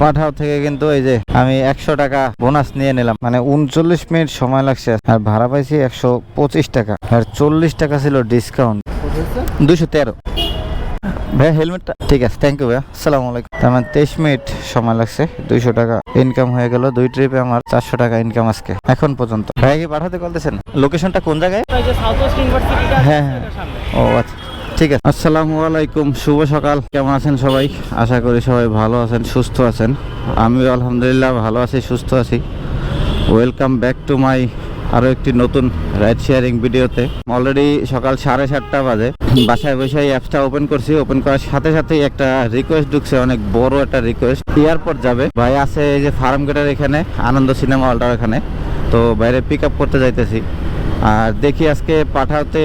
পাঠাও থেকে কিন্তু এই যে আমি একশো টাকা বোনাস নিয়ে নিলাম। মানে উনচল্লিশ মিনিট সময় লাগছে। আর ভাড়া পাইছি একশো পঁচিশ টাকা। আর চল্লিশ টাকা ছিল ডিসকাউন্ট দুশো তেরো। ভাইয়া হেলমেটটা ঠিক আছে থ্যাংক ইউ ভাইয়া। আসসালামু আলাইকুম। তার মানে তেইশ মিনিট সময় লাগছে। দুইশো টাকা ইনকাম হয়ে গেল। দুই ট্রিপে আমার চারশো টাকা ইনকাম আজকে। এখন পর্যন্ত। ভাইয়া কি পাঠাতে বলতেছেন লোকেশনটা কোন জায়গায়? হ্যাঁ, হ্যাঁ। ও আচ্ছা। ঠিক আছে। আসসালামু আলাইকুম, শুভ সকাল। কেমন আছেন সবাই? আশা করি সবাই ভালো আছেন, সুস্থ আছেন। আমিও আলহামদুলিল্লাহ ভালো আছি, সুস্থ আছি। ওয়েলকাম ব্যাক টু মাই আরও একটি নতুন রাইড শেয়ারিং ভিডিওতে অলরেডি সকাল সাড়ে সাতটা বাজে। বাসায় বসে এই অ্যাপসটা ওপেন করছি। ওপেন করার সাথে সাথেই একটা রিকোয়েস্ট ঢুকছে, অনেক বড় একটা রিকোয়েস্ট এয়ারপোর্ট যাবে। ভাই আছে এই যে ফার্ম গেটের এখানে, আনন্দ সিনেমা হলটার এখানে তো বাইরে পিক আপ করতে যাইতেছি। আর দেখি আজকে পাঠাতে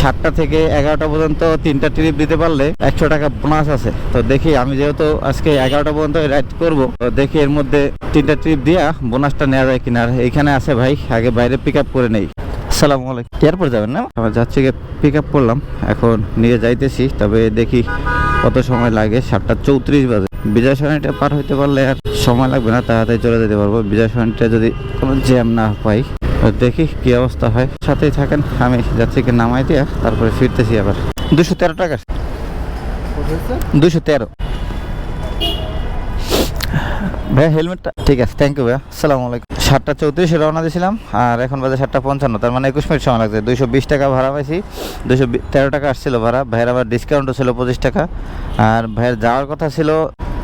সাতটা থেকে এগারোটা পর্যন্ত তিনটা ট্রিপ দিতে পারলে একশো টাকা বোনাস আছে। তো দেখি, আমি যেহেতু আজকে এগারোটা পর্যন্ত রাইড করব, তো দেখি এর মধ্যে তিনটা ট্রিপ দিয়া বোনাসটা নেওয়া যায় কিনা। আর এইখানে আছে ভাই, আগে বাইরে পিক আপ করে নেই। আসসালামু আলাইকুম। এয়ারপোর্ট যাবেন না? আমরা যাচ্ছি পিক আপ করলাম, এখন নিয়ে যাইতেছি, তবে দেখি কত সময় লাগে। সাতটা চৌত্রিশ বাজে। বিজয় সরণিটা পার হইতে পারলে আর সময় লাগবে না, তাড়াতাড়ি চলে যেতে পারব। বিজয় সরণিটা যদি কোনো জ্যাম না পাই দেখি কি অবস্থা হয়। সাথেই থাকেন, আমি যাত্রীকে নামাই দিয়া তারপরে ফিরতেছি আবার। দুশো তেরো টাকা। দুশো তেরো। ভাইয়া, হেলমেটটা ঠিক আছে থ্যাংক ইউ ভাইয়া, আসসালামু আলাইকুম। সাতটা চৌত্রিশে রওনা দিয়েছিলাম, আর এখন বাজে সাতটা পঞ্চান্ন, তার মানে একুশ মিনিট সময় লাগছে। দুইশো বিশ টাকা ভাড়া পাইছি, দুশো তেরো টাকা আসছিল ভাড়া। ভাইয়ের আবার ডিসকাউন্টও ছিল পঁচিশ টাকা। আর ভাইয়ের যাওয়ার কথা ছিল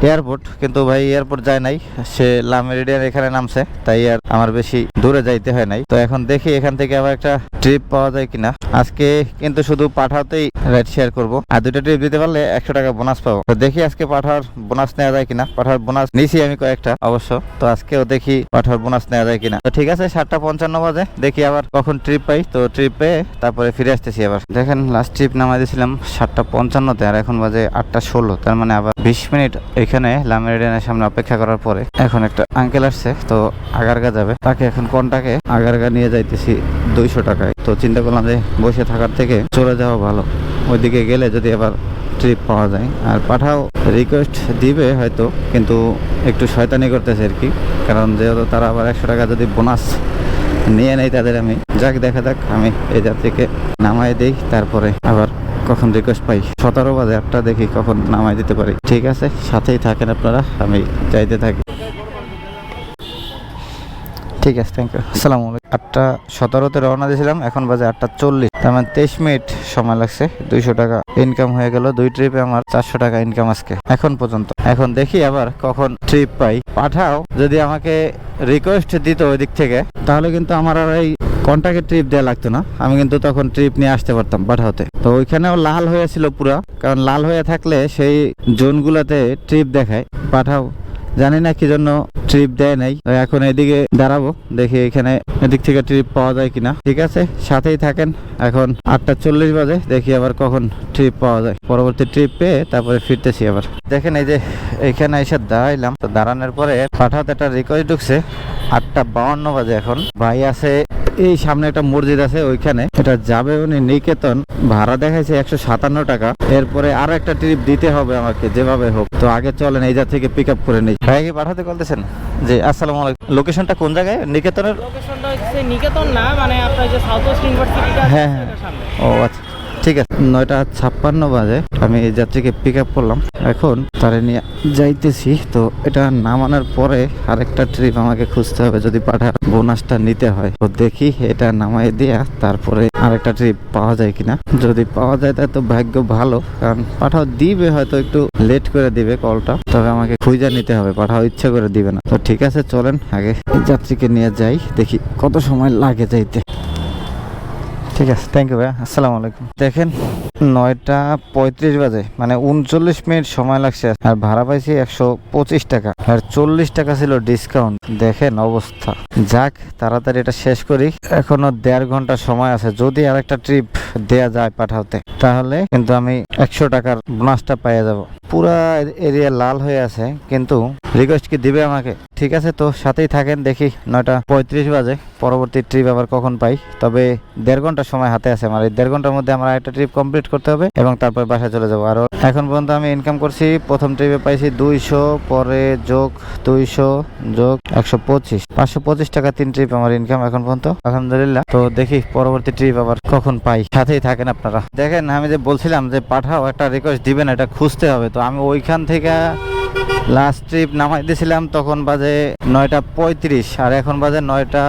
এয়ারপোর্ট, কিন্তু ভাই এয়ারপোর্ট যায় নাই। সে লামেরিডিয়ান এখানে নামছে, তাই আর আমার বেশি দূরে যাইতে হয় নাই। তো এখন দেখি এখান থেকে আবার একটা ট্রিপ পাওয়া যায় কিনা। আজকে কিন্তু শুধু পাঠাতেই রাইড শেয়ার করব। আর দুটো ট্রিপ দিতে পারলে একশো টাকা বোনাস পাবো। তো দেখি আজকে পাঠার বোনাস নেওয়া যায় কিনা। পাঠার বোনাস নিয়েছি আমি কয়েকটা অবশ্য। তো আজকেও দেখি পাঠার বোনাস নেওয়া যায় কিনা। তো ঠিক আছে, সাতটা পঞ্চান্ন বাজে। দেখি আবার কখন ট্রিপ পাই। তো ট্রিপ পেয়ে তারপরে ফিরে আসতেছি আবার। দেখেন লাস্ট ট্রিপ নামাই দিয়েছিলাম সাতটা পঞ্চান্নতে, আর এখন বাজে আটটা ষোলো। তার মানে আবার বিশ মিনিট এখানে লামেরিডিয়ানের সামনে অপেক্ষা করার পরে এখন একটা আঙ্কেল আসছে, তো আগারগা যাবে। তাকে এখন কোনটাকে? আগারগা নিয়ে যাইতেছি দুইশো টাকায়। তো চিন্তা করলাম যে বসে থাকার থেকে চলে যাওয়া ভালো। ওইদিকে গেলে যদি আবার ট্রিপ পাওয়া যায়। আর পাঠাও রিকোয়েস্ট দিবে হয়তো, কিন্তু একটু শয়তানি করতেছে আর কি। কারণ যেহেতু তারা আবার একশো টাকা যদি বোনাস নিয়ে নেই তাদের আমি, যাক দেখা যাক, আমি এই যাত্রীকে নামাই দিই, তারপরে আবার কখন রিকোয়েস্ট পাই? সতেরো বাজে, আটটা দেখি কখন নামাই দিতে পারি। ঠিক আছে, সাথেই থাকেন আপনারা, আমি যাইতে থাকি। ঠিক আছে থ্যাংক ইউ আসসালামু আলাইকুম। আটটা সতেরোতে রওনা দিয়েছিলাম, এখন বাজে আটটা চল্লিশ। তার মানে তেইশ মিনিট সময় লাগছে, দুইশো টাকা ইনকাম হয়ে গেল, দুই ট্রিপে আমার চারশো টাকা ইনকাম আজকে, এখন পর্যন্ত। এখন দেখি আবার কখন ট্রিপ পাই। পাঠাও, যদি আমাকে রিকোয়েস্ট দিত ওই দিক থেকে, তাহলে কিন্তু আমার আর এই কন্টাক্টে ট্রিপ দেওয়া লাগতো না। আমি কিন্তু তখন ট্রিপ নিয়ে আসতে পারতাম পাঠাওতে তো ওইখানেও লাল হয়েছিল পুরো। কারণ লাল হয়ে থাকলে সেই জোনগুলোতে ট্রিপ দেখায়। পাঠাও জানি না কি জন্য ট্রিপ দেয় নাই। এখন এদিকে দাঁড়াবো, দেখি এখানে এদিক থেকে ট্রিপ পাওয়া যায় কিনা। ঠিক আছে, সাথেই থাকেন। এখন আটটা চল্লিশ বাজে, দেখি আবার কখন ট্রিপ পাওয়া যায়। পরবর্তী ট্রিপ পেয়ে তারপরে ফিরতেছি আবার। দেখেন এই যে এখানে এসে দাঁড়াইলাম। তো দাঁড়ানোর পরে পাঠাতে একটা রিকোয়েস্ট ঢুকছে। আটটা বাউন্ন বাজে এখন। ভাই আছে এই সামনে একটা মসজিদ আছে ওইখানে। এটা যাবে উনি নিকেতন। ভাড়া দেখাইছে একশো সাতান্ন টাকা। এরপরে আরও একটা ট্রিপ দিতে হবে আমাকে যেভাবে হোক। তো আগে চলেন এই যা থেকে পিক আপ করে নিই। ভাইকে পাঠাতে বলতেছেন? যে আসসালাম আলাইকুম। লোকেশনটা কোন জায়গায়? নিকেতনের? লোকেশনটা হচ্ছে নিকেতন না মানে আপনার যে সাউথ ওয়েস্ট ইউনিভার্সিটি হ্যাঁ, হ্যাঁ। ও আচ্ছা। ঠিক আছে, নয়টা ছাপ্পান্ন বাজে। আমি এই যাত্রীকে পিক আপ করলাম। এখন তারে নিয়ে যাইতেছি। তো এটা নামানোর পরে আরেকটা ট্রিপ আমাকে খুঁজতে হবে যদি পাঠার বোনাসটা নিতে হয়। তো দেখি এটা নামাই দিয়া তারপরে আরেকটা ট্রিপ পাওয়া যায় কিনা। যদি পাওয়া যায় তাহলে তো ভাগ্য ভালো, কারণ পাঠাও দিবে হয়তো একটু লেট করে দিবে কলটা তবে আমাকে খুঁজে নিতে হবে, পাঠাও ইচ্ছে করে দিবে না। তো ঠিক আছে, চলেন আগে যাত্রীকে নিয়ে যাই, দেখি কত সময় লাগে যাইতে। ঠিক আছে থ্যাংক ইউ ভাইয়া আসসালামু আলাইকুম। দেখেন নয়টা পঁয়ত্রিশ বাজে মানে উনচল্লিশ মিনিট সময় লাগছে। আর ভাড়া পাইছি একশো পঁচিশ টাকা। আর চল্লিশ টাকা ছিল ডিসকাউন্ট দেখেন অবস্থা। যাক, তাড়াতাড়ি এটা শেষ করি। এখনও দেড় ঘণ্টা সময় আছে। যদি আর একটা ট্রিপ দেয়া যায় পাঠাতে, তাহলে কিন্তু আমি একশো টাকার বোনাসটা পেয়ে যাব। পুরা এরিয়া লাল হয়ে আছে, কিন্তু রিকোয়েস্ট কি দিবে আমাকে? ঠিক আছে তো, সাথেই থাকেন, দেখি নয়টা পঁয়ত্রিশ বাজে। পরবর্তী ট্রিপ আবার কখন পাই? তবে দেড় ঘণ্টা সময় হাতে আছে আমার। এই দেড় ঘণ্টার মধ্যে আমার একটা ট্রিপ কমপ্লিট কমপ্লিট করতে হবে এবং তারপর বাসায় চলে যাব। আর এখন পর্যন্ত আমি ইনকাম করছি, প্রথম ট্রিপে পাইছি দুইশো, পরে যোগ দুইশো, যোগ একশো পঁচিশ। পাঁচশো পঁচিশ টাকা তিন ট্রিপ আমার ইনকাম এখন পর্যন্ত, আলহামদুলিল্লাহ। তো দেখি পরবর্তী ট্রিপ আবার কখন পাই। সাথেই থাকেন আপনারা। দেখেন, আমি যে বলছিলাম যে পাঠাও, একটা রিকোয়েস্ট দিবেন, এটা খুঁজতে হবে। তো আমি ওইখান থেকে লাস্ট ট্রিপ নামাই দিয়েছিলাম তখন বাজে নয়টা পঁয়ত্রিশ, আর এখন বাজে নয়টা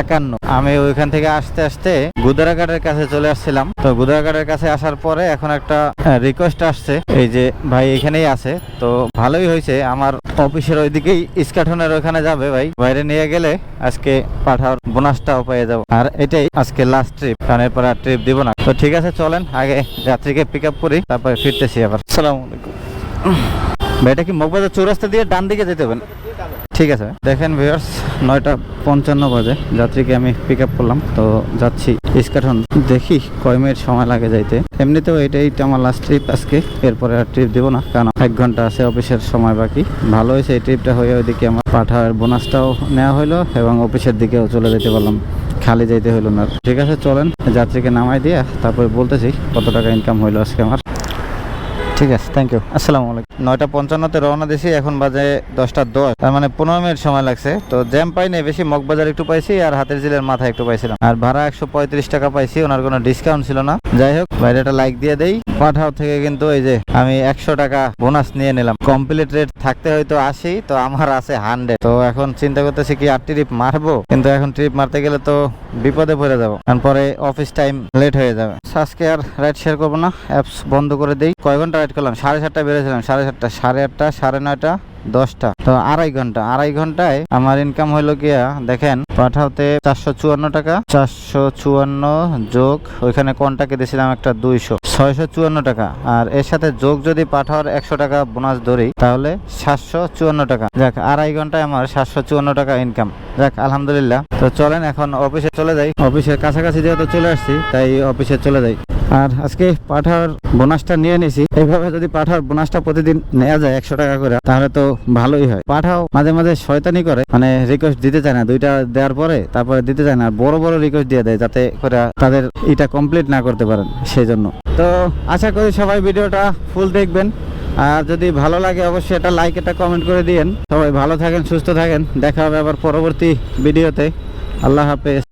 একান্ন। আমি ওইখান থেকে আসতে আসতে গুদারাঘাটের কাছে চলে আসছিলাম। তো গুদারাঘাটের কাছে আসার পরে এখন একটা রিকোয়েস্ট আসছে। এই যে ভাই এখানেই আছে। তো ভালোই হয়েছে। আমার অফিসের ওইদিকেই ইস্কাঠনের ওখানে যাবে ভাই। বাইরে নিয়ে গেলে আজকে পাঠার বোনাসটাও পেয়ে যাব। আর এটাই আজকে লাস্ট ট্রিপ কারণ এরপর আর ট্রিপ দিব না। তো ঠিক আছে, চলেন। আগে যাত্রীকে পিক আপ করি, তারপরে ফিরতেছি আবার। সালাম আলাইকুম। ভাই, এটা কি মগবাজার চৌরাস্তা দিয়ে ডান দিকে যেতে হবে ঠিক আছে, দেখেন ভিউয়ার্স নয়টা পঞ্চান্ন বাজে। যাত্রীকে আমি পিক আপ করলাম, তো যাচ্ছি ইস্কাঠন দেখি কয় মিনিট সময় লাগে যাইতে। এমনিতেও এটাই আমার লাস্ট ট্রিপ আজকে, এরপরে আর ট্রিপ দিব না, কারণ এক ঘণ্টা আছে অফিসের সময় বাকি। ভালো হয়েছে এই ট্রিপটা হয়ে ওইদিকে আমার পাঠার বোনাসটাও নেওয়া হলো এবং অফিসের দিকেও চলে যেতে পারলাম। খালি যাইতে হলো না ঠিক আছে, চলেন, যাত্রীকে নামাই দিয়ে তারপরে বলতেছি কত টাকা ইনকাম হইল আজকে আমার। ঠিক আছে থ্যাংক ইউ আসসালামু আলাইকুম। নয়টা পঞ্চান্নতে রওনা দিছি, এখন বাজে দশটা দশ। তার মানে পনেরো মিনিট সময় লাগছে। তো জ্যাম পাইনি, বেশি মগবাজার একটু পাইছি আর হাতের জিলের মাথায় একটু পাইছিলাম। আর ভাড়া একশো পঁয়ত্রিশ টাকা পাইছি, ওনার কোনো ডিসকাউন্ট ছিল না। যাই হোক, বাইরে একটা লাইক দিয়ে দেই। পাঠাও থেকে কিন্তু এই যে আমি একশো টাকা বোনাস নিয়ে নিলাম। কমপ্লিট রেট থাকতে হয়তো আশি, তো আমার আছে হান্ড্রেড তো এখন চিন্তা করতেছি কি আর ট্রিপ মারবো? কিন্তু এখন ট্রিপ মারতে গেলে তো বিপদে পড়ে যাব। পরে অফিস টাইম লেট হয়ে যাবে। আজকে আর রাইড শেয়ার করব না অ্যাপস বন্ধ করে দেই। কয় ঘণ্টা রাইড করলাম। সাড়ে সাতটায় বেরোছিলাম। সাড়ে সাতটা, সাড়ে আটটা, সাড়ে নয়টা, দশটা, তো আড়াই ঘণ্টা। আড়াই ঘন্টায় আমার ইনকাম হইল গিয়া, দেখেন পাঠাওতে চারশো চুয়ান্ন টাকা। চারশো চুয়ান্ন যোগ, ওইখানে কন্টাকে দিয়েছিলাম একটা দুইশো। ছয়শো চুয়ান্ন টাকা। আর এর সাথে যোগ যদি পাঠাওয়ার একশো টাকা বোনাস ধরি, তাহলে সাতশো চুয়ান্ন টাকা। যাক, আড়াই ঘন্টায় আমার সাতশো চুয়ান্ন টাকা ইনকাম যাক, আলহামদুলিল্লাহ। তো চলেন, এখন অফিসে চলে যাই। অফিসের কাছাকাছি যেহেতু চলে আসছি, তাই অফিসে চলে যাই। আর আজকে পাঠার বোনাসটা নিয়ে নিছি। এইভাবে যদি পাঠার বোনাসটা প্রতিদিন নেওয়া যায় একশো টাকা করে, তাহলে তো ভালোই হয়। পাঠাও, মাঝে মাঝে শয়তানি করে মানে রিকোয়েস্ট দিতে চায় না। দুইটা দেওয়ার পরে তারপরে দিতে চায় না। বড় বড় রিকোয়েস্ট দিয়ে দেয় যাতে করে তাদের এটা কমপ্লিট না করতে পারেন সেই জন্য তো আশা করি সবাই ভিডিওটা ফুল দেখবেন। আর যদি ভালো লাগে অবশ্যই এটা লাইক এটা কমেন্ট করে দিয়েন। সবাই ভালো থাকেন, সুস্থ থাকেন। দেখা হবে আবার পরবর্তী ভিডিওতে। আল্লাহ হাফেজ।